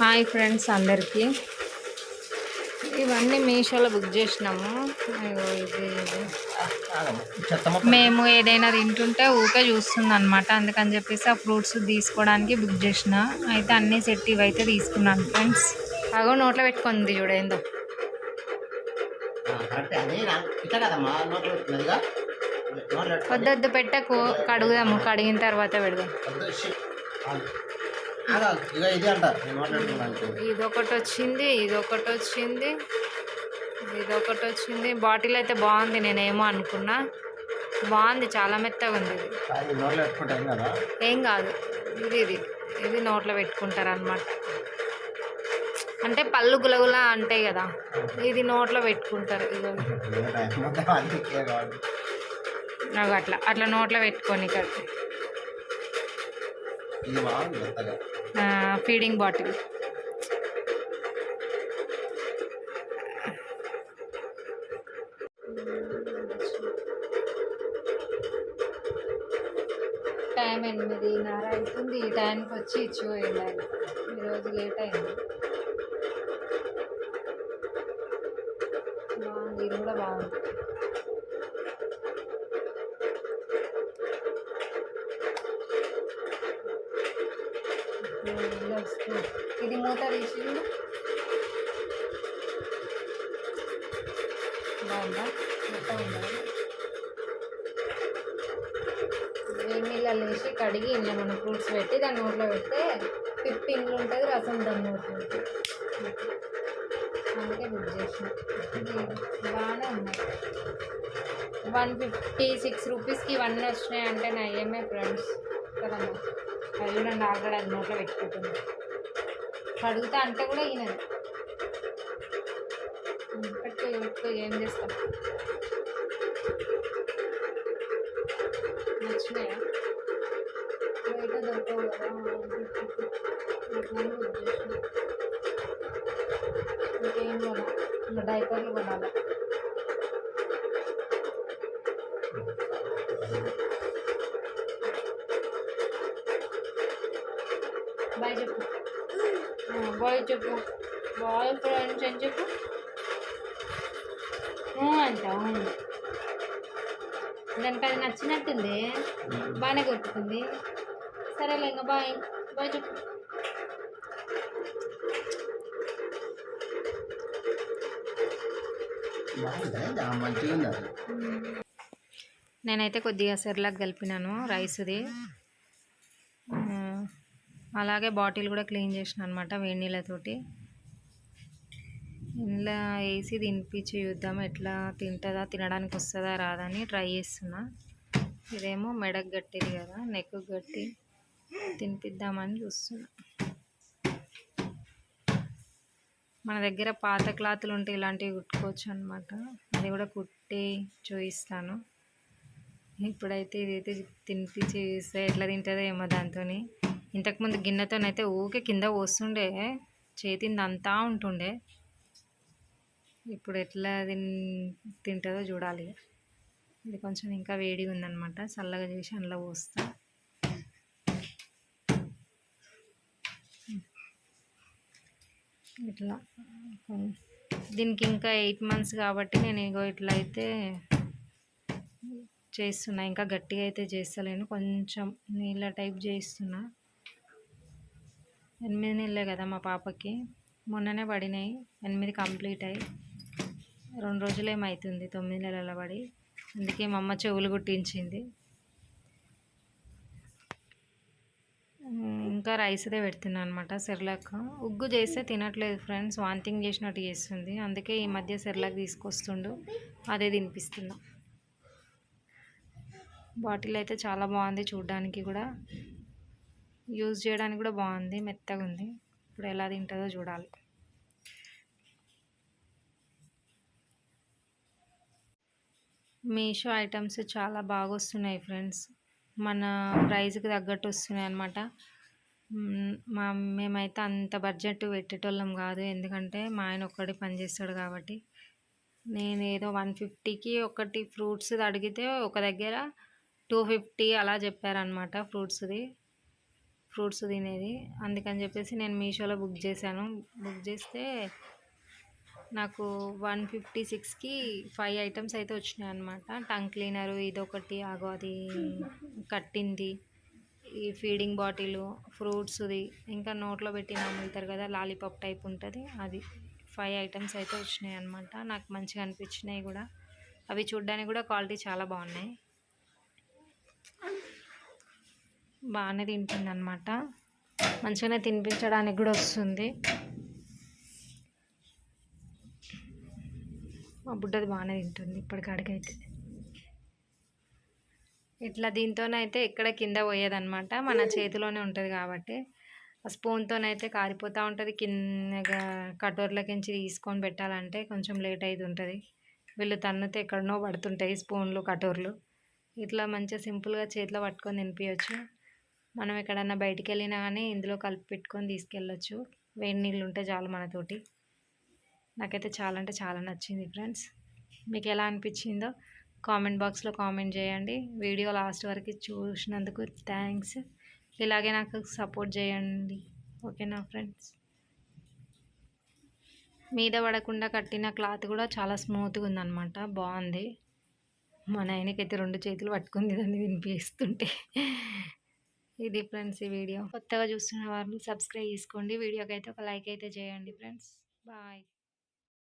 Hi friends అందరికీ. ఇవన్నీ మీషోలో బుక్ చేసినాము. ఇది మేము ఏదైనా తింటుంటే ఊకే చూస్తుంది అనమాట అందుకని చెప్పేసి ఆ ఫ్రూట్స్ తీసుకోవడానికి బుక్ చేసిన. అయితే అన్నీ సెట్ ఇవైతే తీసుకున్నాను ఫ్రెండ్స్. అగో నోట్లో పెట్టుకుంది చూడేందో వద్దొద్దు పెట్టకు. కడుగుదాము. కడిగిన తర్వాత పెడదాం. ఇదొకటి వచ్చింది ఇదొకటి వచ్చింది ఇదొకటి వచ్చింది. బాటిల్ అయితే బాగుంది నేనేమో అనుకున్నా. బాగుంది చాలా మెత్తగా ఉంది ఇది. ఏం కాదు. ఇది ఇది. ఇది నోట్లో పెట్టుకుంటారు అనమాట అంటే పళ్ళు గులగుల అంటాయి కదా? ఇది నోట్లో పెట్టుకుంటారు. ఇగో. అట్లా. అట్లా నోట్లో పెట్టుకొని ఇక్కడ ఫీడింగ్ బాటిల్. టైం ఎనిమిదిన్నర అవుతుంది. ఈ టైంకి వచ్చి ఇచ్చి వెళ్ళాలి ఈరోజు లేట్ అయింది. బాగుంది ఇది కూడా బాగుంది. ఇది మూత తీసి బాగుందా? మొత్తం ఉండాలి వేడి వేసి కడిగి ఇంట్లో మనం ఫ్రూట్స్ పెట్టి దాని నోట్లో పెడితే పిప్పి ఇంట్లో ఉంటుంది రసం దాని నోట్లో అందుకే బుక్ చేసిన. బాగానే ఉన్నాయి వన్ ఫిఫ్టీ సిక్స్ రూపీస్కి ఇవన్నీ వచ్చినాయి అంటే నా ఏమే ఫ్రెండ్స్ కదమ్మా? అది చూడండి ఆగడ అది నోట్లో పెట్టుకుంటుంది కడుగుతా అంటే కూడా ఈయనది పెట్టుకో పెట్టుకో ఏం చేస్తాం నచ్చినాయా బయట దొరకవు కదా ఇంకేం కొనా డైపర్లు కొనాలి బాయ్ చెప్పు. బాయ్ చెప్పు. బాయ్ ఫ్రెండ్స్ అని చెప్పు? అంట అవును దానికి అది నచ్చినట్టుంది. బాగానే కొట్టుకుంది. సరేలే ఇంకా బాయ్. బాయ్ చెప్పు. నేనైతే కొద్దిగా సెర్లాక్ కలిపినాను రైస్ది. అలాగే బాటిల్ కూడా క్లీన్ చేసిన అనమాట వేడి నీళ్ళతోటి. ఇంట్లో వేసి తినిపించి చూద్దాం ఎట్లా తింటుందా తినడానికి వస్తుందా రాదని ట్రై చేస్తున్నా. ఇదేమో మెడకు గట్టిది కదా నెక్ గట్టి తినిపిద్దామని చూస్తున్నా. మన దగ్గర పాత క్లాతులు ఉంటే ఇలాంటివి కుట్టుకోవచ్చు అనమాట అది కూడా కుట్టి చూపిస్తాను. ఇప్పుడైతే ఇదైతే తినిపించి చూస్తే ఎట్లా తింటుందో ఏమో దాంతో ఇంతకుముందు గిన్నెతోనైతే ఊకే కింద పోస్తుండే చేతింది అంతా ఉంటుండే. ఇప్పుడు ఎట్లా తింటుందో చూడాలి ఇది కొంచెం ఇంకా వేడిగా ఉందన్నమాట. చల్లగా చేసి అందులో పోస్తా. ఇట్లా. దీనికి ఇంకా ఎయిట్ మంత్స్ కాబట్టి నేను ఇగో ఇట్లా అయితే చేస్తున్నా. ఇంకా గట్టిగా అయితే చేస్తలేను. కొంచెం నీళ్ళ టైప్ చేస్తున్నా. ఎనిమిది నెలలే కదా మా పాపకి. మొన్ననే పడినాయి. ఎనిమిది కంప్లీట్ అయ్యి. రెండు రోజులు ఏమవుతుంది తొమ్మిది నెలల పడి. అందుకే మా అమ్మ చెవులు కుట్టించింది ఇంకా రైస్దే పెడుతున్నా అనమాట సెర్లాక్. ఉగ్గు చేస్తే తినట్లేదు ఫ్రెండ్స్. వాంతింగ్ చేసినట్టు చేస్తుంది. అందుకే ఈ మధ్య సెర్లాక్ తీసుకొస్తుండు. అదే తినిపిస్తున్నా. బాటిల్ అయితే చాలా బాగుంది చూడడానికి కూడా. యూజ్ చేయడానికి కూడా బాగుంది మెత్తగా ఉంది. ఇప్పుడు ఎలా తింటుందో చూడాలి. మీషో ఐటమ్స్ చాలా బాగా వస్తున్నాయి ఫ్రెండ్స్. మన ప్రైజ్కి తగ్గట్టు వస్తున్నాయి అన్నమాట. మా మేమైతే అంత బడ్జెట్ పెట్టేటోళ్ళం కాదు. ఎందుకంటే మా ఆయన ఒక్కడే పని చేస్తాడు కాబట్టి. నేను ఏదో వన్ ఫిఫ్టీకి ఒకటి ఫ్రూట్స్ అడిగితే ఒక దగ్గర టూ ఫిఫ్టీ అలా చెప్పారనమాట ఫ్రూట్స్ది. ఫ్రూట్స్ తినేది. అందుకని చెప్పేసి నేను మీషోలో బుక్ చేశాను. బుక్ చేస్తే నాకు వన్ ఫిఫ్టీ సిక్స్కి ఫైవ్ ఐటమ్స్ అయితే వచ్చినాయి అనమాట టంగ్ క్లీనరు ఇదొకటి ఆగో అది కట్టింది. ఈ ఫీడింగ్ బాటిల్ ఫ్రూట్స్ది ఇంకా నోట్లో పెట్టి నమ్ముతారు కదా లాలీపాప్ టైప్ ఉంటుంది. అది ఫైవ్ ఐటమ్స్ అయితే వచ్చినాయి అనమాట నాకు మంచిగా అనిపించినాయి కూడా. అవి చూడ్డానికి కూడా క్వాలిటీ చాలా బాగున్నాయి. బాగానే తింటుంది అనమాట మంచిగానే తినిపించడానికి కూడా వస్తుంది. మా బుడ్డది బాగానే తింటుంది ఇప్పటికాడికైతే ఇట్లా దీంతోనైతే ఎక్కడ కింద పోయేదన్నమాట. మన చేతిలోనే ఉంటుంది కాబట్టి. ఆ స్పూన్తోనైతే కారిపోతూ ఉంటుంది. కింద కటోర్లకించి తీసుకొని పెట్టాలంటే కొంచెం లేట్ అయితే ఉంటుంది. వీళ్ళు తన్నుతే ఎక్కడనో పడుతుంటాయి స్పూన్లు కటోర్లు. ఇట్లా మంచిగా సింపుల్గా చేతిలో పట్టుకొని తినిపించచ్చు మనం ఎక్కడన్నా బయటికి వెళ్ళినా కానీ ఇందులో కలిపి పెట్టుకొని తీసుకెళ్ళచ్చు. వేడి నీళ్ళు ఉంటే చాలు మనతోటి. నాకైతే చాలా అంటే చాలా నచ్చింది ఫ్రెండ్స్. మీకు ఎలా అనిపించిందో కామెంట్ బాక్స్లో కామెంట్ చేయండి. వీడియో లాస్ట్ వరకు చూసినందుకు థ్యాంక్స్. ఇలాగే నాకు సపోర్ట్ చేయండి. ఓకేనా ఫ్రెండ్స్? మీద పడకుండా కట్టిన క్లాత్ కూడా చాలా స్మూత్గా ఉందన్నమాట. బాగుంది. మా నాయనకైతే రెండు చేతులు పట్టుకుంది దాన్ని వినిపిస్తుంటే ఇది ఫ్రెండ్స్ ఈ వీడియో. కొత్తగా చూస్తున్న వారిని సబ్స్క్రైబ్ చేసుకోండి. వీడియోకి అయితే ఒక లైక్ అయితే చేయండి ఫ్రెండ్స్. బాయ్.